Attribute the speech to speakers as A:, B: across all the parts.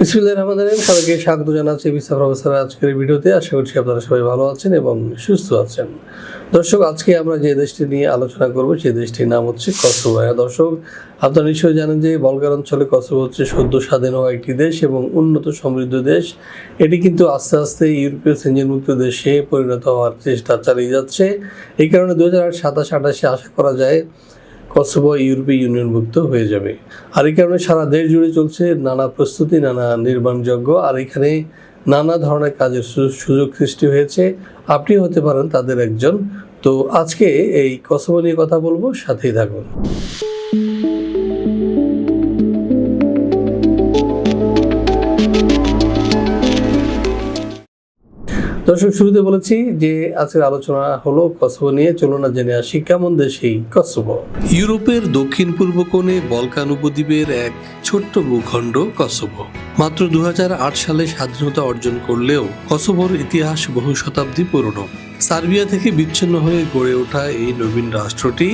A: বিসমিল্লাহির রহমানির রহিম। সবাইকে স্বাগত জানাচ্ছি বিসা প্রফেসর আজকের ভিডিওতে। আশা করছি আপনারা সবাই ভালো আছেন এবং সুস্থ আছেন। দর্শক, আজকে আমরা যে দেশটি নিয়ে আলোচনা করব, সেই দেশটির নাম হচ্ছে কসোভো। হ্যাঁ দর্শক, আপনারা নিশ্চয়ই জানেন যে বলগার অঞ্চলে কসোভো হচ্ছে সদ্য স্বাধীন হওয়া একটি দেশ এবং উন্নত সমৃদ্ধ দেশ। এটি কিন্তু আস্তে আস্তে ইউরোপীয় সেঞ্জনমুক্ত দেশে পরিণত হওয়ার চেষ্টা চালিয়ে যাচ্ছে। এই কারণে দু হাজার সাতাশ আঠাশে আশা করা যায় কসোভো ইউরোপীয় ইউনিয়নভুক্ত হয়ে যাবে। আর এই কারণে সারা দেশ জুড়ে চলছে নানা প্রস্তুতি, নানা নির্মাণযোগ্য আর এখানে নানা ধরনের কাজের সুযোগ সৃষ্টি হয়েছে। আপনি হতে পারেন তাদের একজন। তো আজকে এই কসোভো নিয়ে কথা বলব, সাথেই থাকুন। দর্শক, শুরুতে বলেছি যে আজকের আলোচনা হলো কসবো নিয়ে। চলুন জেনে আসি কেমন দেশ এই কসোভো। ইউরোপের দক্ষিণ পূর্ব কোণে বলকান উপদ্বীপের এক ছোট্ট ভূখণ্ড কসবো মাত্র দু হাজার আট সালে স্বাধীনতা অর্জন করলেও কসবোর ইতিহাস বহু শতাব্দী পুরনো। সার্বিয়া থেকে বিচ্ছিন্ন হয়ে গড়ে ওঠা এই নবীন রাষ্ট্রটি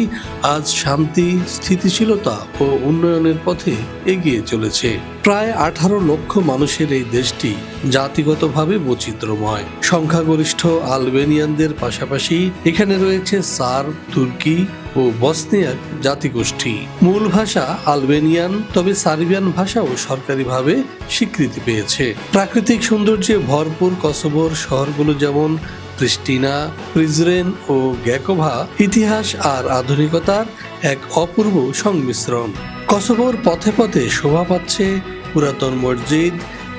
A: আজ শান্তি, স্থিতিশীলতা ও উন্নয়নের পথে এগিয়ে চলেছে। প্রায় আঠারো লক্ষ মানুষের এই দেশটি জাতিগতভাবে বৈচিত্র্যময়। সংখ্যাগরিষ্ঠ আলবেনিয়ানদের পাশাপাশি এখানে রয়েছে সার্ব, তুর্কি ও বসনিয়াক জাতিগোষ্ঠী। মূল ভাষা আলবেনিয়ান, তবে সার্বিয়ান ভাষাও সরকারিভাবে স্বীকৃতি পেয়েছে। প্রাকৃতিক সৌন্দর্যে ভরপুর কসোভোর শহরগুলো যেমন প্রিস্টিনা, প্রিজরেন ও গ্যাকোভা, ইতিহাস আর আধুনিকতার এক অপূর্ব সংমিশ্রণ। কসোভোর পথে পথে শোভা পাচ্ছে পুরাতন মসজিদ,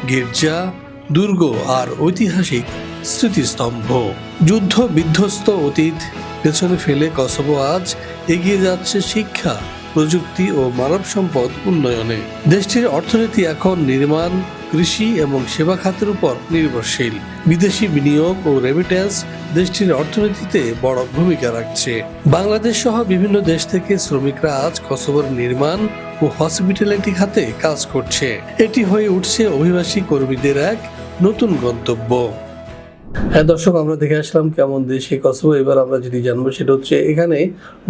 A: গির্জা, দুর্গ আর ঐতিহাসিক স্মৃতিস্তম্ভ। যুদ্ধ বিধ্বস্ত অতীত পেছনে ফেলে কসোভো আজ এগিয়ে যাচ্ছে শিক্ষা, প্রযুক্তি ও মানব সম্পদ উন্নয়নে। দেশটির অর্থনীতি এখন নির্মাণ, কৃষি এবং সেবা খাতের উপর নির্ভরশীল। বিদেশি বিনিয়োগ ও রেমিটেন্স দেশটির অর্থনীতিতে বড় ভূমিকা রাখছে। বাংলাদেশ সহ বিভিন্ন দেশ থেকে শ্রমিকরা আজ কসোভোর নির্মাণ ও হসপিটালিটি খাতে কাজ করছে। এটি হয়ে উঠছে অভিবাসী কর্মীদের এক নতুন গন্তব্য। হ্যাঁ দর্শক, আমরা দেখে আসলাম কেমন দেশে কসোভো এবার আমরা যেটি জানব সেটা হচ্ছে, এখানে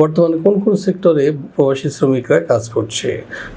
A: বর্তমানে কোন কোন সেক্টরে প্রবাসী শ্রমিকরা কাজ করছে?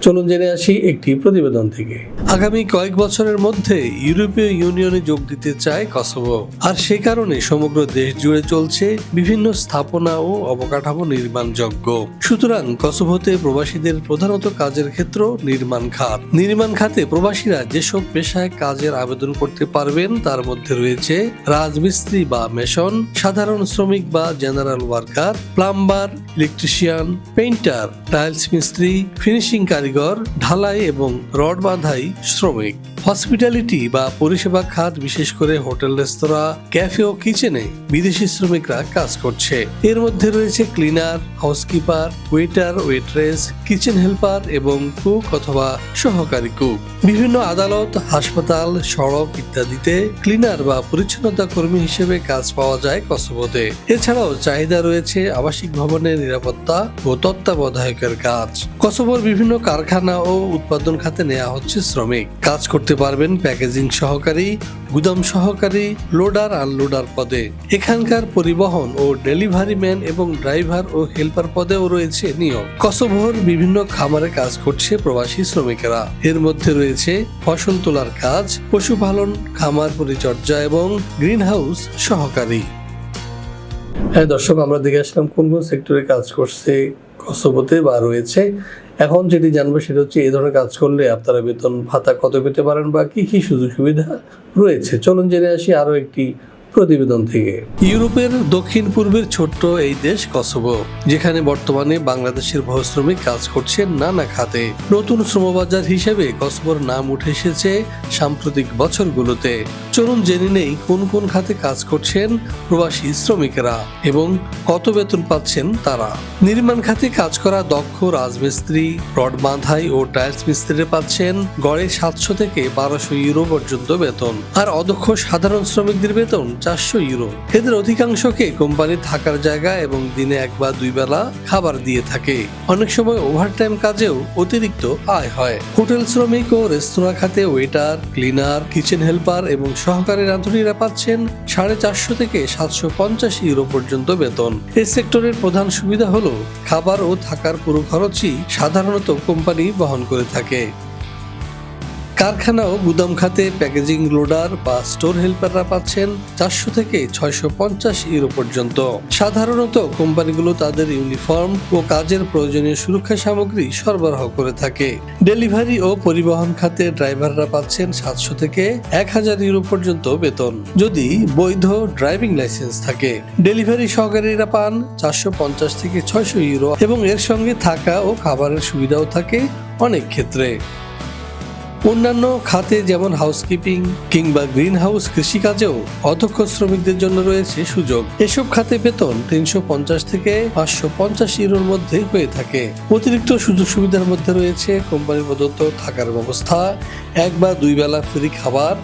A: চলুন জেনে আসি একটি প্রতিবেদন থেকে। আগামী কয়েক বছরের মধ্যে ইউরোপীয় ইউনিয়নে যোগ দিতে চায় কসোভো আর সে কারণে সমগ্র দেশ জুড়ে চলছে বিভিন্ন স্থাপনা ও অবকাঠামো নির্মাণযোগ্য সুতরাং কসোভোতে প্রবাসীদের প্রধানত কাজের ক্ষেত্র নির্মাণ খাত। নির্মাণ খাতে প্রবাসীরা যেসব পেশায় কাজের আবেদন করতে পারবেন, তার মধ্যে রয়েছে রাজমিস্ত্রি বা মেশন, সাধারণ শ্রমিক বা general worker, plumber, electrician, painter, tiles মিস্ত্রি, ফিনিশিং কারিগর, ঢালাই এবং রড বাঁধাই শ্রমিক। হসপিটালিটি বা পরিষেবা খাত, বিশেষ করে হোটেল, রেস্তোরাঁ, ক্যাফে ও কিচেনে বিদেশি শ্রমিকরা কাজ করছে। এর মধ্যে রয়েছে cleaner, housekeeper, waiter, waitress, kitchen helper এবং কুক অথবা সহকারী কুক। বিভিন্ন আদালত, হাসপাতাল, সড়ক ইত্যাদিতে ক্লিনার বা পরিচ্ছন্নতা কর্মী হিসেবে কাজ পাওয়া যায় কসোভোতে এছাড়াও চাহিদা রয়েছে আবাসিক ভবনের নিরাপত্তা ও তত্ত্বাবধায়কের কাজ। কসোভোর বিভিন্ন কারখানা ও উৎপাদন খাতে নেওয়া হচ্ছে শ্রমিক। কাজ করতে পারবেন প্যাকেজিং সহকারী, গুদাম সহকারী, লোডার আনলোডার পদে। এখানকার পরিবহন ও ডেলিভারি ম্যান এবং ড্রাইভার ও হেল্পার পদেও রয়েছে নিয়োগ কসোভোর বিভিন্ন খামারে কাজ করছে প্রবাসী শ্রমিকেরা। এর মধ্যে রয়েছে ফসল তোলার কাজ, পশুপালন, খামার পরিচর্যা এবং গ্রিন হাউস সহকারী। হ্যাঁ দর্শক, আমরা দেখে আসলাম কোন কোন সেক্টরে কাজ করছে কসোভোতে বা রয়েছে। এখন যেটি জানব সেটা হচ্ছে এই ধরনের কাজ করলে আপনারা বেতন ভাতা কত পেতে পারেন বা কি কি সুযোগ সুবিধা রয়েছে? চলুন জেনে আসি আরও একটি প্রতিবেদন থেকে। ইউরোপের দক্ষিণ পূর্বের ছোট্ট এই দেশ কসোভো, যেখানে বর্তমানে বাংলাদেশের বহু শ্রমিক কাজ করছেন নানা খাতে। নতুন শ্রমবাজার হিসেবে কসোভোর নাম উঠে এসেছে সাম্প্রতিক বছরগুলোতে। চলুন জেনে নেই কোন কোন খাতে কাজ করছেন প্রবাসী শ্রমিকেরা এবং কত বেতন পাচ্ছেন তারা। নির্মাণ খাতে কাজ করা দক্ষ রাজমিস্ত্রি, রড বাঁধাই ও টাইলস মিস্ত্রিরা পাচ্ছেন গড়ে সাতশো থেকে বারোশো ইউরো পর্যন্ত বেতন। আর অদক্ষ সাধারণ শ্রমিকদের বেতন চারশো ইউরো। এদের অধিকাংশকে কোম্পানি থাকার জায়গা এবং দিনে এক বা দুই বেলা খাবার দিয়ে থাকে। অনেক সময় ওভারটাইম কাজেও অতিরিক্ত আয় হয়। হোটেল শ্রমিক ও রেস্তোরাঁ খাতে ওয়েটার ক্লিনার কিচেন হেল্পার এবং সহকারী রাঁধুনিরা পাচ্ছেন সাড়ে চারশো থেকে সাতশো পঞ্চাশ ইউরো পর্যন্ত বেতন। এই সেক্টরের প্রধান সুবিধা হলো, খাবার ও থাকার পুরো খরচই সাধারণত কোম্পানি বহন করে থাকে। কারখানা ও গুদাম খাতে, প্যাকেজিং লোডার বা স্টোর হেল্পাররা পাচ্ছেন চারশো থেকে ছয়শো পঞ্চাশ ইউরো পর্যন্ত। সাধারণত কোম্পানিগুলো তাদের ইউনিফর্ম ও কাজের প্রয়োজনীয় সুরক্ষা সামগ্রী সরবরাহ করে থাকে। ডেলিভারি ও পরিবহন খাতে ড্রাইভাররা পাচ্ছেন সাতশো থেকে এক হাজার ইউরো পর্যন্ত বেতন। যদি বৈধ ড্রাইভিং লাইসেন্স থাকে, ডেলিভারি সহকারীরা পান চারশো পঞ্চাশ থেকে ছয়শো ইউরো এবং এর সঙ্গে থাকা ও খাবারের সুবিধাও থাকে অনেক ক্ষেত্রে। অন্যান্য খাতে যেমন হাউসকিপিং কিংবা গ্রিন হাউস কৃষিকাজেও অধ্যক্ষ শ্রমিকদের জন্য রয়েছে সুযোগ। এসব খাতে বেতন তিনশো পঞ্চাশ থেকে পাঁচশো পঞ্চাশ ইউরোর মধ্যে হয়ে থাকে। অতিরিক্ত সুযোগ সুবিধার মধ্যে রয়েছে কোম্পানি প্রদত্ত থাকার ব্যবস্থা, এক বা দুই বেলা ফ্রি খাবার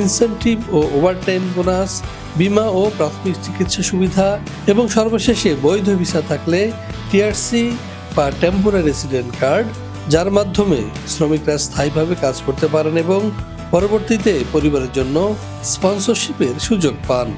A: ইনসেন্টিভ ও ওভারটাইম বোনাস বিমা ও প্রাথমিক চিকিৎসা সুবিধা এবং সর্বশেষে বৈধ ভিসা থাকলে টিআরসি বা টেম্পোরারি রেসিডেন্ট কার্ড যার মাধ্যমে শ্রমিকরা স্থায়ীভাবে কাজ করতে পারেন এবং পরবর্তীতে পরিবারের জন্য স্পন্সরশিপের সুযোগ পান।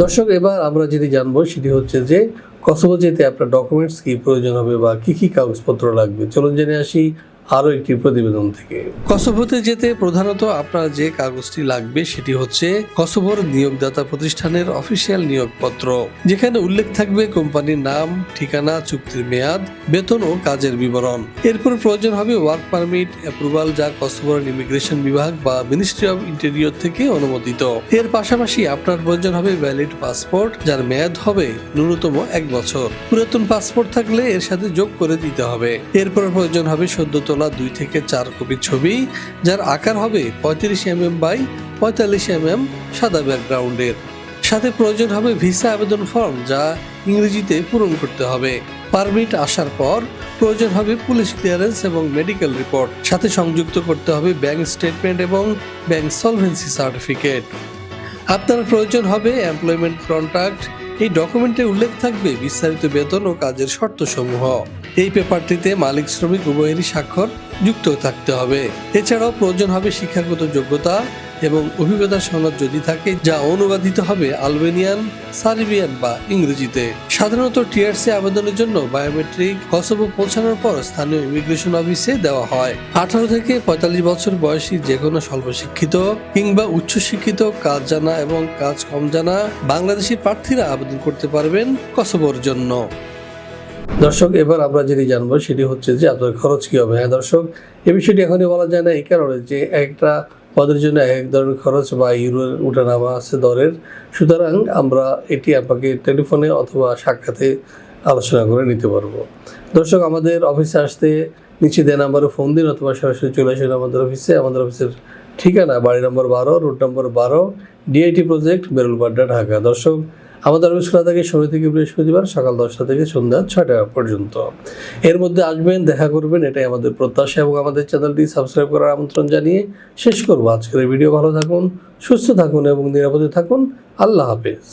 A: দর্শক, এবার আমরা যেটি জানব, সেটি হচ্ছে যে কসবো যেতে আপনার ডকুমেন্টস কি প্রয়োজন হবে বা কি কি কাগজপত্র লাগবে? চলুন জেনে আসি আরও একটি প্রতিবেদন থেকে। কসোভোতে যেতে প্রধানত আপনার যে কাগজটি লাগবে সেটি হচ্ছে কসোভোর নিয়োগদাতা প্রতিষ্ঠানের অফিসিয়াল নিয়োগপত্র, যেখানে উল্লেখ থাকবে কোম্পানির নাম, ঠিকানা, চুক্তির মেয়াদ, বেতন ও কাজের বিবরণ। এরপর প্রয়োজন হবে ওয়ার্ক পারমিট, অ্যাপ্রুভাল যা কসোভোর ইমিগ্রেশন বিভাগ বা মিনিস্ট্রি অফ ইন্টেরিয়র থেকে অনুমোদিত। এর পাশাপাশি আপনার প্রয়োজন হবে ভ্যালিড পাসপোর্ট, যার মেয়াদ হবে ন্যূনতম এক বছর। পুরাতন পাসপোর্ট থাকলে এর সাথে যোগ করে দিতে হবে। এরপর প্রয়োজন হবে সদ্য তোলা দুই থেকে চার কপি ছবি, যার আকার হবে পঁয়ত্রিশ এম এম বাই পঁয়তাল্লিশ এম এম সাদা ব্যাকগ্রাউন্ডের। সাথে প্রয়োজন হবে ভিসা আবেদন ফর্ম, যা ইংরেজিতে পূরণ করতে হবে। পারমিট আসার পর প্রয়োজন হবে পুলিশ ক্লিয়ারেন্স এবং মেডিকেল রিপোর্ট। সাথে সংযুক্ত করতে হবে ব্যাংক স্টেটমেন্ট এবং ব্যাংক সলভেন্সি সার্টিফিকেট। আপনার প্রয়োজন হবে এমপ্লয়মেন্ট কন্ট্রাক্ট এই ডকুমেন্টে উল্লেখ থাকবে বিস্তারিত বেতন ও কাজের শর্ত সমূহ এই পেপারটিতে মালিক, শ্রমিক, উভয়েরই স্বাক্ষর যুক্ত থাকতে হবে। এছাড়াও প্রয়োজন হবে শিক্ষাগত যোগ্যতা এবং অভিজ্ঞতা সনদ যদি থাকে, যা অনুবাদিত হবে আলবেনিয়ান, সার্বিয়ান বা ইংরেজিতে। সাধারণত টিআরসি আবেদনের জন্য বায়োমেট্রিক কসোভো পৌঁছানোর পর স্থানীয় ইমিগ্রেশন অফিসে দেওয়া হয়। আঠারো থেকে পঁয়তাল্লিশ বছর বয়সী যে কোনো স্বল্প শিক্ষিত কিংবা উচ্চশিক্ষিত কাজ জানা এবং কাজ কম জানা বাংলাদেশি প্রার্থীরা আবেদন করতে পারবেন কসোভোর জন্য। দর্শক, এবার আমরা যেটি জানব সেটি হচ্ছে যে আপনার খরচ কি হবে। হ্যাঁ দর্শক, এ বিষয়টি এখনই বলা যায় না, এই কারণে যে একটা পদের জন্য এক ধরনের খরচ বা ইউরোর উঠানামা আছে দরের। সুতরাং আমরা এটি আপনাকে টেলিফোনে অথবা সাক্ষাতে আলোচনা করে নিতে পারব। দর্শক, আমাদের অফিসে আসতে নিচে দেওয়া নাম্বারে ফোন দিন অথবা সরাসরি চলে আসুন আমাদের অফিসে। আমাদের অফিসের ঠিকানা বাড়ি নম্বর বারো রুট নম্বর বারো ডিআইটি প্রজেক্ট বেরুলবাড্ডা ঢাকা। দর্শক আমাদের অফিস খোলা থাকে শনি থেকে বৃহস্পতিবার সকাল দশটা থেকে সন্ধ্যা ছয়টা পর্যন্ত। এর মধ্যে আসবেন, দেখা করবেন, এটাই আমাদের প্রত্যাশা এবং আমাদের চ্যানেলটি সাবস্ক্রাইব করার আমন্ত্রণ জানিয়ে শেষ করব। আজকের ভিডিও ভালো থাকুন, সুস্থ থাকুন এবং নিরাপদে থাকুন। আল্লাহ হাফেজ।